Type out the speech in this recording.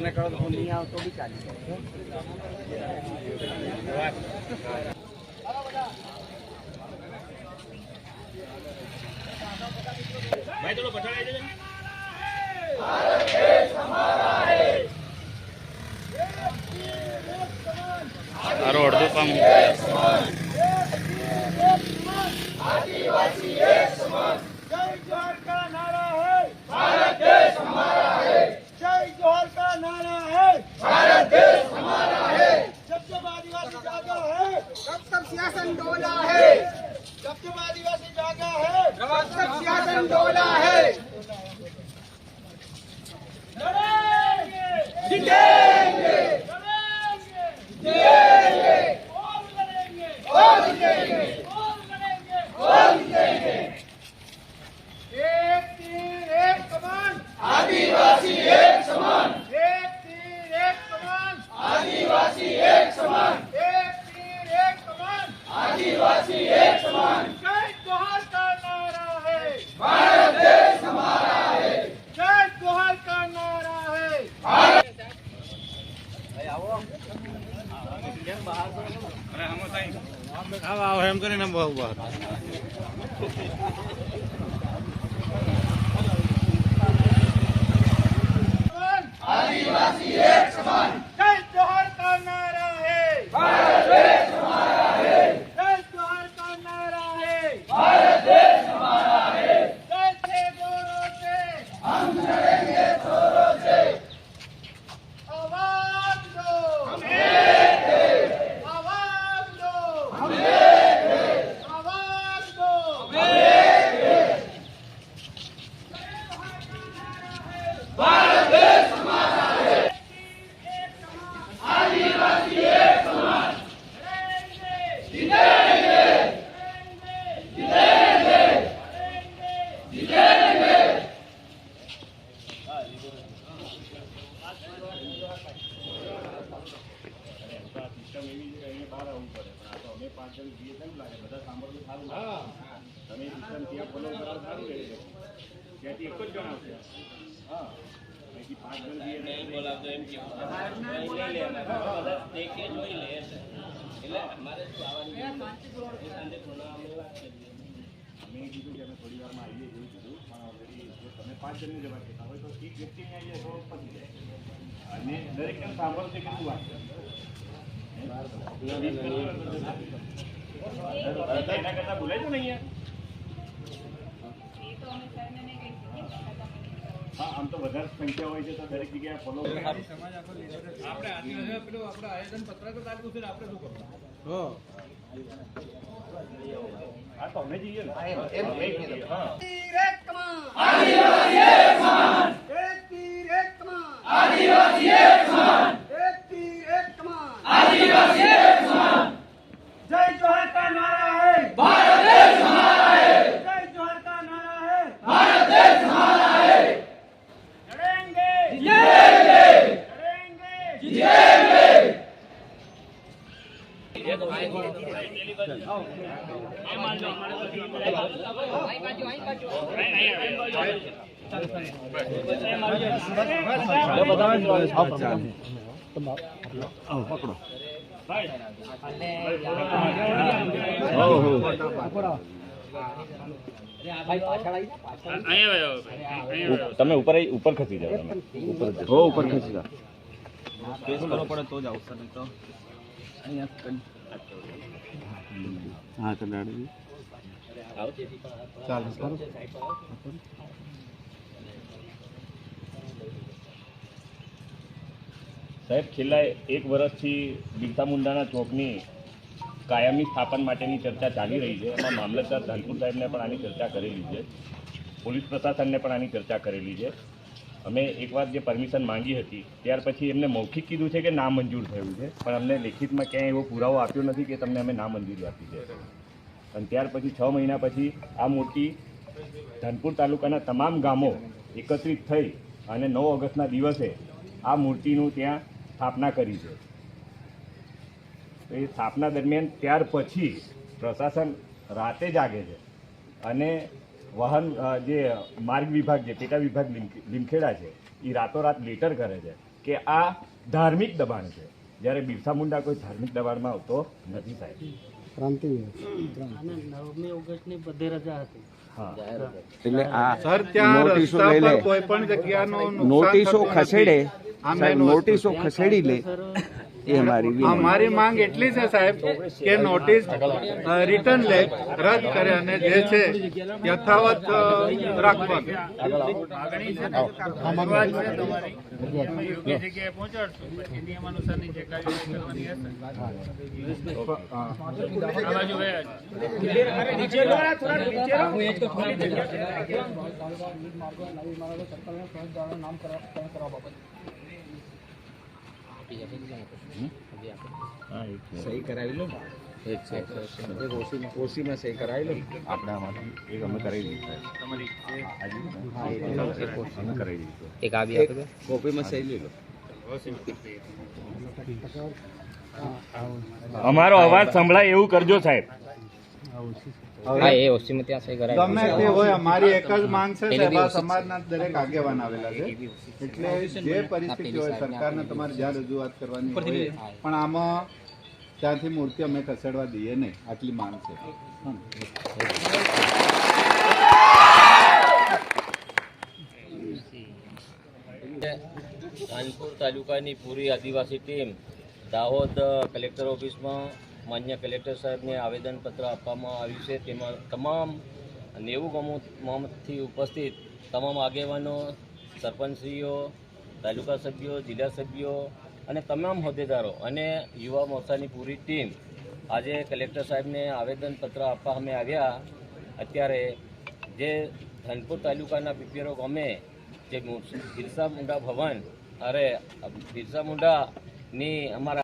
તમને કરો તો નહીં આવું તો બી ચાલી જાય. ભાઈ આવી જજો તારો અડધો કામ जय জিন্দাবাদ આવો એમ કરીને બહુ બહાર આવવું પડે. પણ આ તો અમે પાંચ જણ જઈએ કેમ લાગે. બધા સાંભળવું સારું તમે સિસ્ટમ ત્યાં ફોલો કરો સારું રહે. છે ત્યાંથી એક જ જણ આવશે. હા. પાંચ જણ જઈએ નહીં બોલાવતો એમ કેવું લે બધા દેખે જોઈ લે. એટલે અમારે શું આવવાની સાંજે થોડા અમે વાત કરીએ મેં કીધું કે અમે થોડી વારમાં આવીએ એવું કીધું. પણ ઓલરેડી જો તમે પાંચ જણની જવા કહેતા હોય તો એક વ્યક્તિ અહીંયા આવે તો પતી જાય. અને દરેકને સાંભળશે કેટલું વાત આમ તો વધારે સંખ્યા હોય છે તો દરેક જગ્યાએ ફોલો આપણે આટલી પેલું આપણે આયોજન પત્રક લાગુ આપણે શું કરવું? હા. તો અમે જઈએ ને. આદિવાસી એક તમે ઉપર ઉપર ખસી જાઓ તમે. ઉપર હો ઉપર ખસી જાઓ. કેસ કરવો પડે તો જ આવશે નહીં તો. હા તો દાડી ચાલીસ કરો. સાહેબ છેલ્લા એક વર્ષથી બિરસા મુંડાના ચોકની કાયમી સ્થાપન માટેની ચર્ચા ચાલી રહી છે. એમાં મામલતદાર ધાનપુર સાહેબને પણ આની ચર્ચા કરેલી છે. પોલીસ પ્રશાસનને પણ આની ચર્ચા કરેલી છે. અમે એકવાર જે પરમિશન માંગી હતી, ત્યાર પછી એમને મૌખિક કીધું છે કે ના મંજૂર થયું છે. પણ અમને લેખિતમાં ક્યાંય એવો પુરાવો આપ્યો નથી કે તમને અમે ના મંજૂરી આપી છે. અને ત્યાર પછી છ મહિના પછી આ મોટી ધનપુર તાલુકાના તમામ ગામો એકત્રિત થઈ અને નવ ઓગસ્ટના દિવસે આ મૂર્તિનું ત્યાં સ્થાપના કરી છે. એ સ્થાપના દરમિયાન ત્યાર પછી પ્રશાસન રાતે જાગે છે અને વાહન જે માર્ગ વિભાગ જે પેટા વિભાગ લીમખેડા છે એ રાતોરાત લેટર કરે છે કે આ ધાર્મિક દબાણ છે. જ્યારે બિરસા મુંડા કોઈ ધાર્મિક દબાણમાં આવતો નથી સાહેબ. ક્રાંતિ નવમી ઓગસ્ટની બધે રજા હતી. એટલે આ નોટિસો લઈ લે. પર કોઈ પણ જગ્યાનો નુકસાન નોટિસો ખસેડે. નોટિસો ખસેડી લે. એ અમારી વિનંતી. અમારી માંગ એટલી છે સાહેબ કે નોટિસ રિટર્ન લે રદ કરે અને જે છે યથાવત રાખવાનું. સહી કરાવી લો એક એક ઓસીમાં સહી કરાવી લો આપણે એક અમે કરાવી દીધું કરી કોપીમાં સહી લઈ લો. અમારો અવાજ સંભળાય એવું કરજો સાહેબ. ગમે તે હોય અમારી એક જ માંગ છે સેવા સમાજના દરેક આગેવાન આવેલા છે. એટલે જે પરિસ્થિતિ હોય સરકારને તમારે જ્યાં રજૂઆત કરવાની હોય પણ આમાં ત્યાંથી મૂર્તિ અમે ખસેડવા દઈએ નહીં આટલી માંગ છે. કાનપુર તાલુકાની પૂરી આદિવાસી ટીમ દાહોદ કલેક્ટર ઓફિસમાં માન્ય કલેક્ટર સાહેબને આવેદનપત્ર આપવામાં આવ્યું છે. તેમાં તમામ નેવું ગામોમાંથી ઉપસ્થિત તમામ આગેવાનો, સરપંચશ્રીઓ, તાલુકા સભ્યો, જિલ્લા સભ્યો અને તમામ હોદ્દેદારો અને યુવા મોરચાની પૂરી ટીમ આજે કલેક્ટર સાહેબને આવેદનપત્ર આપવા અમે આવ્યા. અત્યારે જે ધનપુર તાલુકાના પીપીઓ ગામે જે બિરસા મુંડા ભવન, અરે, બિરસા મુંડાની અમારા